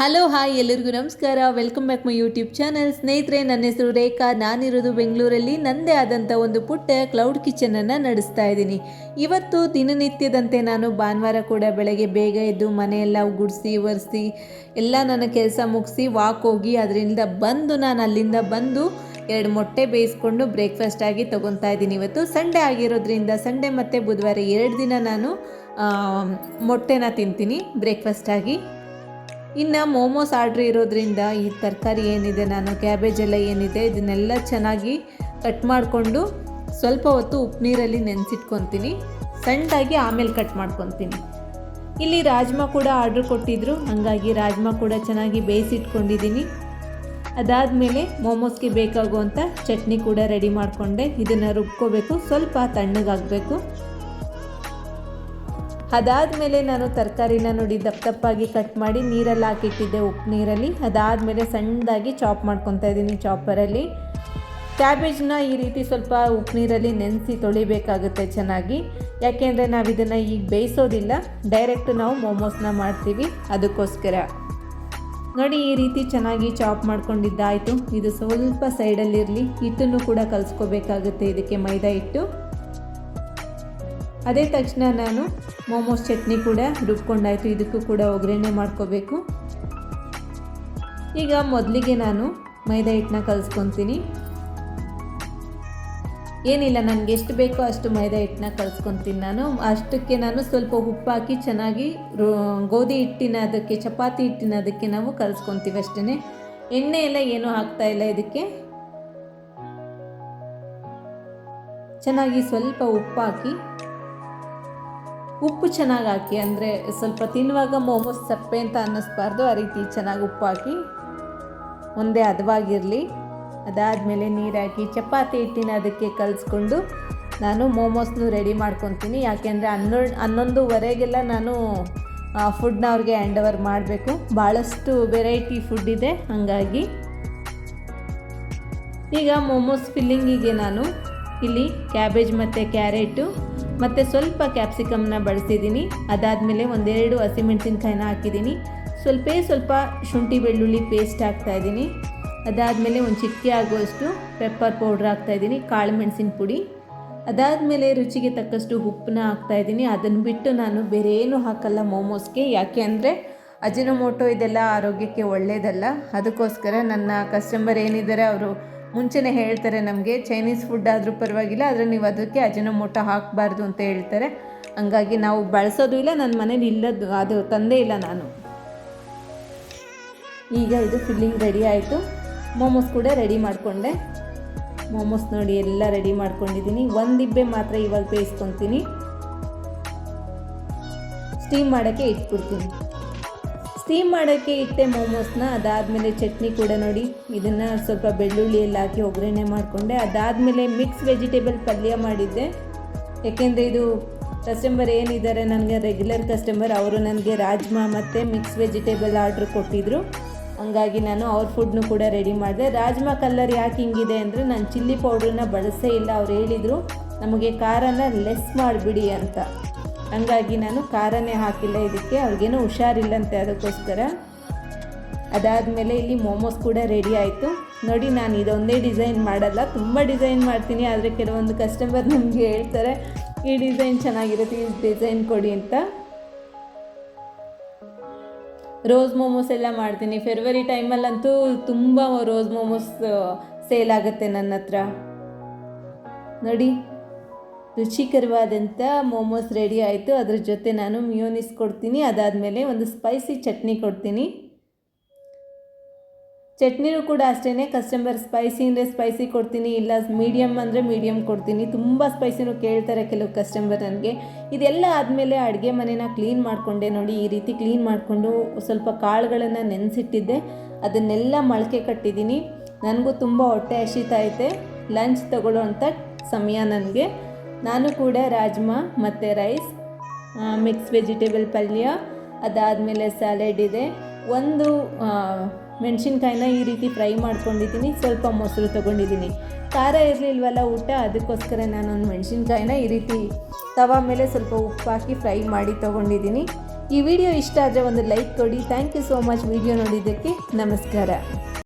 Hello hi ಎಲ್ಲರಿಗೂ ನಮಸ್ಕಾರ. Welcome back my YouTube channel ಸ್ನೇಹಿತರೆ, ನನ್ನ ಹೆಸರು ರೇಖಾ. ನಾನಿರೋದು ಬೆಂಗಳೂರಲ್ಲಿ. ನನ್ನದೇ ಆದಂಥ ಒಂದು ಪುಟ್ಟ ಕ್ಲೌಡ್ ಕಿಚನನ್ನು ನಡೆಸ್ತಾ ಇದ್ದೀನಿ. ಇವತ್ತು ದಿನನಿತ್ಯದಂತೆ ನಾನು ಭಾನುವಾರ ಕೂಡ ಬೆಳಗ್ಗೆ ಬೇಗ ಎದ್ದು ಮನೆಯೆಲ್ಲ ಗುಡಿಸಿ, ಒರೆಸಿ, ಎಲ್ಲ ನನ್ನ ಕೆಲಸ ಮುಗಿಸಿ ವಾಕ್ ಹೋಗಿ, ಅದರಿಂದ ಬಂದು ನಾನು ಅಲ್ಲಿಂದ ಬಂದು ಎರಡು ಮೊಟ್ಟೆ ಬೇಯಿಸ್ಕೊಂಡು ಬ್ರೇಕ್ಫಾಸ್ಟ್ ಆಗಿ ತೊಗೊತಾ ಇದ್ದೀನಿ ಇವತ್ತು. ಸಂಡೇ ಆಗಿರೋದ್ರಿಂದ ಸಂಡೇ ಮತ್ತು ಬುಧವಾರ ಎರಡು ದಿನ ನಾನು ಮೊಟ್ಟೆನ ತಿಂತೀನಿ ಬ್ರೇಕ್ಫಾಸ್ಟ್ ಆಗಿ. ಇನ್ನು ಮೋಮೋಸ್ ಆರ್ಡ್ರ್ ಇರೋದ್ರಿಂದ ಈ ತರಕಾರಿ ಏನಿದೆ, ನಾನು ಕ್ಯಾಬೇಜ್ ಎಲ್ಲ ಏನಿದೆ, ಇದನ್ನೆಲ್ಲ ಚೆನ್ನಾಗಿ ಕಟ್ ಮಾಡಿಕೊಂಡು ಸ್ವಲ್ಪ ಹೊತ್ತು ಉಪ್ಪು ನೀರಲ್ಲಿ ನೆನೆಸಿಟ್ಕೊತೀನಿ. ಸಣ್ಣದಾಗಿ ಆಮೇಲೆ ಕಟ್ ಮಾಡ್ಕೊತೀನಿ. ಇಲ್ಲಿ ರಾಜ್ಮಾ ಕೂಡ ಆರ್ಡ್ರ್ ಕೊಟ್ಟಿದ್ರು, ಹಾಗಾಗಿ ರಾಜ್ಮಾ ಕೂಡ ಚೆನ್ನಾಗಿ ಬೇಯಿಸಿಟ್ಕೊಂಡಿದ್ದೀನಿ ಅದಾದಮೇಲೆ ಮೋಮೋಸ್ಗೆ ಬೇಕಾಗುವಂಥ ಚಟ್ನಿ ಕೂಡ ರೆಡಿ ಮಾಡಿಕೊಂಡೆ. ಇದನ್ನು ರುಬ್ಕೋಬೇಕು, ಸ್ವಲ್ಪ ತಣ್ಣಗಾಗಬೇಕು. ಅದಾದಮೇಲೆ ನಾನು ತರಕಾರಿನ ನೋಡಿ ದಪ್ಪ ದಪ್ಪಾಗಿ ಕಟ್ ಮಾಡಿ ನೀರಲ್ಲಿ ಹಾಕಿಟ್ಟಿದ್ದೆ ಉಪ್ಪು ನೀರಲ್ಲಿ. ಅದಾದಮೇಲೆ ಸಣ್ಣದಾಗಿ ಚಾಪ್ ಮಾಡ್ಕೊತಾ ಇದ್ದೀನಿ ಚಾಪರಲ್ಲಿ. ಕ್ಯಾಬೇಜ್ನ ಈ ರೀತಿ ಸ್ವಲ್ಪ ಉಪ್ಪು ನೀರಲ್ಲಿ ನೆನೆಸಿ ತೊಳಿಬೇಕಾಗುತ್ತೆ ಚೆನ್ನಾಗಿ. ಯಾಕೆಂದರೆ ನಾವು ಇದನ್ನು ಈಗ ಬೇಯಿಸೋದಿಲ್ಲ. ಡೈರೆಕ್ಟ್ ನಾವು ಮೋಮೋಸ್ನ ಮಾಡ್ತೀವಿ. ಅದಕ್ಕೋಸ್ಕರ. ನೋಡಿ ಈ ರೀತಿ ಚೆನ್ನಾಗಿ ಚಾಪ್ ಮಾಡ್ಕೊಂಡಿದ್ದಾಯಿತು. ಇದು ಸ್ವಲ್ಪ ಸೈಡಲ್ಲಿರಲಿ ಹಿಟ್ಟನ್ನು ಕೂಡ ಕಲಿಸ್ಕೋಬೇಕಾಗುತ್ತೆ ಇದಕ್ಕೆ ಮೈದಾ ಹಿಟ್ಟು. ಅದೇ ತಕ್ಷಣ ನಾನು ಮೋಮೋಸ್ ಚಟ್ನಿ ಕೂಡ ರುಬ್ಕೊಂಡಾಯಿತು. ಇದಕ್ಕೂ ಕೂಡ ಒಗ್ಗರಣೆ ಮಾಡ್ಕೋಬೇಕು. ಈಗ ಮೊದಲಿಗೆ ನಾನು ಮೈದಾ ಹಿಟ್ಟನ್ನ ಕಲಿಸ್ಕೊತೀನಿ. ಏನಿಲ್ಲ, ನನಗೆ ಎಷ್ಟು ಬೇಕೋ ಅಷ್ಟು ಮೈದಾ ಹಿಟ್ಟನ್ನ ಕಲಿಸ್ಕೊತೀನಿ ನಾನು. ಅಷ್ಟಕ್ಕೆ ನಾನು ಸ್ವಲ್ಪ ಉಪ್ಪು ಹಾಕಿ ಚೆನ್ನಾಗಿ ಗೋಧಿ ಹಿಟ್ಟಿನ ಅದಕ್ಕೆ, ಚಪಾತಿ ಹಿಟ್ಟಿನ ಅದಕ್ಕೆ ನಾವು ಕಲಿಸ್ಕೊತೀವಿ ಅಷ್ಟೇ ಎಣ್ಣೆ ಎಲ್ಲ ಏನೂ ಹಾಕ್ತಾ ಇಲ್ಲ ಇದಕ್ಕೆ. ಚೆನ್ನಾಗಿ ಸ್ವಲ್ಪ ಉಪ್ಪು ಹಾಕಿ ಉಪ್ಪು ಚೆನ್ನಾಗಿ ಹಾಕಿ, ಅಂದರೆ ಸ್ವಲ್ಪ ತಿನ್ನುವಾಗ ಮೋಮೋಸ್ ಸಪ್ಪೆ ಅಂತ ಅನ್ನಿಸ್ಬಾರ್ದು, ಆ ರೀತಿ ಚೆನ್ನಾಗಿ ಉಪ್ಪು ಹಾಕಿ. ಒಂದೇ ಹದವಾಗಿರಲಿ. ಅದಾದಮೇಲೆ ನೀರು ಹಾಕಿ ಚಪಾತಿ ಹಿಟ್ಟಿನ ಅದಕ್ಕೆ ಕಲಿಸ್ಕೊಂಡು ನಾನು ಮೋಮೋಸ್ನು ರೆಡಿ ಮಾಡ್ಕೊತೀನಿ. ಯಾಕೆಂದರೆ ಹನ್ನೊಂದು, ಹನ್ನೊಂದುವರೆಗೆಲ್ಲ ನಾನು ಫುಡ್ನ ಅವ್ರಿಗೆ ಹ್ಯಾಂಡ್ ಓವರ್ ಮಾಡಬೇಕು. ಭಾಳಷ್ಟು ವೆರೈಟಿ ಫುಡ್ ಇದೆ, ಹಾಗಾಗಿ. ಈಗ ಮೋಮೋಸ್ ಫಿಲ್ಲಿಂಗಿಗೆ ನಾನು ಇಲ್ಲಿ ಕ್ಯಾಬೇಜ್ ಮತ್ತು ಕ್ಯಾರೆಟು ಮತ್ತು ಸ್ವಲ್ಪ ಕ್ಯಾಪ್ಸಿಕಮ್ನ ಬಳಸಿದ್ದೀನಿ. ಅದಾದಮೇಲೆ ಒಂದೆರಡು ಹಸಿಮೆಣಸಿನ್ಕಾಯಿನ ಹಾಕಿದ್ದೀನಿ. ಸ್ವಲ್ಪ ಸ್ವಲ್ಪ ಶುಂಠಿ ಬೆಳ್ಳುಳ್ಳಿ ಪೇಸ್ಟ್ ಹಾಕ್ತಾಯಿದ್ದೀನಿ ಅದಾದಮೇಲೆ ಒಂದು ಚಿಟಿಕೆ ಆಗುವಷ್ಟು ಪೆಪ್ಪರ್ ಪೌಡ್ರ್ ಹಾಕ್ತಾಯಿದ್ದೀನಿ ಕಾಳು ಮೆಣಸಿನ ಪುಡಿ. ಅದಾದಮೇಲೆ ರುಚಿಗೆ ತಕ್ಕಷ್ಟು ಉಪ್ಪನ್ನ ಹಾಕ್ತಾಯಿದ್ದೀನಿ ಅದನ್ನು ಬಿಟ್ಟು ನಾನು ಬೇರೆ ಏನೂ ಹಾಕಲ್ಲ ಮೋಮೋಸ್ಗೆ. ಯಾಕೆ ಅಂದರೆ ಅಜಿನೋಮೋಟೊ ಇದೆಲ್ಲ ಆರೋಗ್ಯಕ್ಕೆ ಒಳ್ಳೆಯದಲ್ಲ ಅದಕ್ಕೋಸ್ಕರ ನನ್ನ ಕಸ್ಟಮರ್ ಏನಿದ್ದಾರೆ, ಅವರು ಮುಂಚೆನೇ ಹೇಳ್ತಾರೆ ನಮಗೆ ಚೈನೀಸ್ ಫುಡ್ ಆದರೂ ಪರವಾಗಿಲ್ಲ, ಆದರೆ ನೀವು ಅದಕ್ಕೆ ಅಜಿನೋಮೋಟೊ ಹಾಕಬಾರ್ದು ಅಂತ ಹೇಳ್ತಾರೆ. ಹಂಗಾಗಿ ನಾವು ಬಳಸೋದು ಇಲ್ಲ ನನ್ನ ಮನೇಲಿ ಇಲ್ಲದ್ದು, ಅದು ತಂದೇ ಇಲ್ಲ ನಾನು. ಈಗ ಇದು ಫಿಲ್ಲಿಂಗ್ ರೆಡಿ ಆಯಿತು. ಮೋಮೋಸ್ ಕೂಡ ರೆಡಿ ಮಾಡಿಕೊಂಡೆ. ಮೋಮೋಸ್ ನೋಡಿ ಎಲ್ಲ ರೆಡಿ ಮಾಡ್ಕೊಂಡಿದ್ದೀನಿ. ಒಂದು ಇಬ್ಬೆ ಮಾತ್ರ ಇವಾಗ ಬೇಯಿಸ್ಕೊತೀನಿ. ಸ್ಟೀಮ್ ಮಾಡೋಕ್ಕೆ ಇಟ್ಬಿಡ್ತೀನಿ. ಸ್ಟೀಮ್ ಮಾಡೋಕ್ಕೆ ಇಟ್ಟೆ ಮೋಮೋಸ್ನ ಅದಾದಮೇಲೆ ಚಟ್ನಿ ಕೂಡ ನೋಡಿ. ಇದನ್ನು ಸ್ವಲ್ಪ ಬೆಳ್ಳುಳ್ಳಿಯಲ್ಲಿ ಹಾಕಿ ಒಗ್ಗರಣೆ ಮಾಡಿಕೊಂಡೆ. ಅದಾದಮೇಲೆ ಮಿಕ್ಸ್ ವೆಜಿಟೇಬಲ್ ಪಲ್ಯ ಮಾಡಿದ್ದೆ. ಯಾಕೆಂದರೆ ಇದು ಕಸ್ಟಮರ್ ಏನಿದ್ದಾರೆ ನನಗೆ ರೆಗ್ಯುಲರ್ ಕಸ್ಟಮರ್ ಅವರು ನನಗೆ ರಾಜ್ಮಾ ಮತ್ತು ಮಿಕ್ಸ್ ವೆಜಿಟೇಬಲ್ ಆರ್ಡ್ರ್ ಕೊಟ್ಟಿದ್ದರು ಹಂಗಾಗಿ ನಾನು ಅವ್ರ ಫುಡ್ನು ಕೂಡ ರೆಡಿ ಮಾಡಿದೆ. ರಾಜ್ಮಾ ಕಲರ್ ಯಾಕೆ ಹಿಂಗಿದೆ ಅಂದರೆ ನಾನು ಚಿಲ್ಲಿ ಪೌಡ್ರನ್ನ ಬಳಸೇ ಇಲ್ಲ, ಅವ್ರು ಹೇಳಿದರು. ನಮಗೆ ಖಾರನ ಲೆಸ್ ಮಾಡಿಬಿಡಿ ಅಂತ. ಹಂಗಾಗಿ ನಾನು ಖಾರನೇ ಹಾಕಿಲ್ಲ ಇದಕ್ಕೆ. ಅವ್ರಿಗೇನೋ ಹುಷಾರಿಲ್ಲಂತೆ ಅದಕ್ಕೋಸ್ಕರ. ಅದಾದಮೇಲೆ ಇಲ್ಲಿ ಮೋಮೋಸ್ ಕೂಡ ರೆಡಿ ಆಯಿತು. ನೋಡಿ, ನಾನು ಇದೊಂದೇ ಡಿಸೈನ್ ಮಾಡಲ್ಲ. ತುಂಬ ಡಿಸೈನ್ ಮಾಡ್ತೀನಿ, ಆದರೆ ಕೆಲವೊಂದು ಕಸ್ಟಮರ್ ನಮಗೆ ಹೇಳ್ತಾರೆ, ಈ ಡಿಸೈನ್ ಚೆನ್ನಾಗಿರುತ್ತೆ, ಈ ಡಿಸೈನ್ ಕೊಡಿ ಅಂತ. ರೋಸ್ ಮೋಮೋಸ್ ಎಲ್ಲ ಮಾಡ್ತೀನಿ. ಫೆಬ್ರವರಿ ಟೈಮಲ್ಲಂತೂ ತುಂಬ ರೋಸ್ ಮೋಮೋಸ್ ಸೇಲ್ ಆಗುತ್ತೆ ನನ್ನ ಹತ್ರ. ನೋಡಿ. ರುಚಿಕರವಾದಂಥ ಮೋಮೋಸ್ ರೆಡಿ ಆಯಿತು. ಅದ್ರ ಜೊತೆ ನಾನು ಮಿಯೋನಿಸ್ ಕೊಡ್ತೀನಿ. ಅದಾದಮೇಲೆ ಒಂದು ಸ್ಪೈಸಿ ಚಟ್ನಿ ಕೊಡ್ತೀನಿ. ಚಟ್ನಿನೂ ಕೂಡ ಅಷ್ಟೇ ಕಸ್ಟಮರ್ ಸ್ಪೈಸಿ ಅಂದರೆ ಸ್ಪೈಸಿ ಕೊಡ್ತೀನಿ. ಇಲ್ಲ ಮೀಡಿಯಮ್ ಅಂದರೆ ಮೀಡಿಯಮ್ ಕೊಡ್ತೀನಿ. ತುಂಬ ಸ್ಪೈಸಿನೂ ಕೇಳ್ತಾರೆ ಕೆಲವು ಕಸ್ಟಮರ್ ನನಗೆ. ಇದೆಲ್ಲ ಆದಮೇಲೆ ಅಡುಗೆ ಮನೆನ ಕ್ಲೀನ್ ಮಾಡಿಕೊಂಡೆ ನೋಡಿ. ಈ ರೀತಿ ಕ್ಲೀನ್ ಮಾಡಿಕೊಂಡು ಸ್ವಲ್ಪ ಕಾಳುಗಳನ್ನು ನೆನೆಸಿಟ್ಟಿದ್ದೆ. ಅದನ್ನೆಲ್ಲ ಮೊಳಕೆ ಕಟ್ಟಿದ್ದೀನಿ. ನನಗೂ ತುಂಬ ಹೊಟ್ಟೆ ಹಸಿತೈತೆ ಲಂಚ್ ತಗೊಳ್ಳೋ ಅಂಥ ಸಮಯ ನನಗೆ. ನಾನು ಕೂಡ ರಾಜ್ಮಾ ಮತ್ತು ರೈಸ್ ಮಿಕ್ಸ್ ವೆಜಿಟೇಬಲ್ ಪಲ್ಯ, ಅದಾದಮೇಲೆ ಸ್ಯಾಲೆಡ್ ಇದೆ. ಒಂದು ಮೆಣಸಿನ್ಕಾಯಿನ ಈ ರೀತಿ ಫ್ರೈ ಮಾಡ್ಕೊಂಡಿದ್ದೀನಿ, ಸ್ವಲ್ಪ ಮೊಸರು ತೊಗೊಂಡಿದ್ದೀನಿ. ಖಾರ ಇರಲಿಲ್ವಲ್ಲ ಊಟ, ಅದಕ್ಕೋಸ್ಕರ ನಾನೊಂದು ಮೆಣಸಿನ್ಕಾಯಿನ ಈ ರೀತಿ ತವ ಮೇಲೆ ಸ್ವಲ್ಪ ಉಪ್ಪು ಹಾಕಿ ಫ್ರೈ ಮಾಡಿ ತೊಗೊಂಡಿದ್ದೀನಿ. ಈ ವಿಡಿಯೋ ಇಷ್ಟ ಆದರೆ ಒಂದು ಲೈಕ್ ಕೊಡಿ. Thank you so much video ನೋಡಿದ್ದಕ್ಕೆ ನಮಸ್ಕಾರ.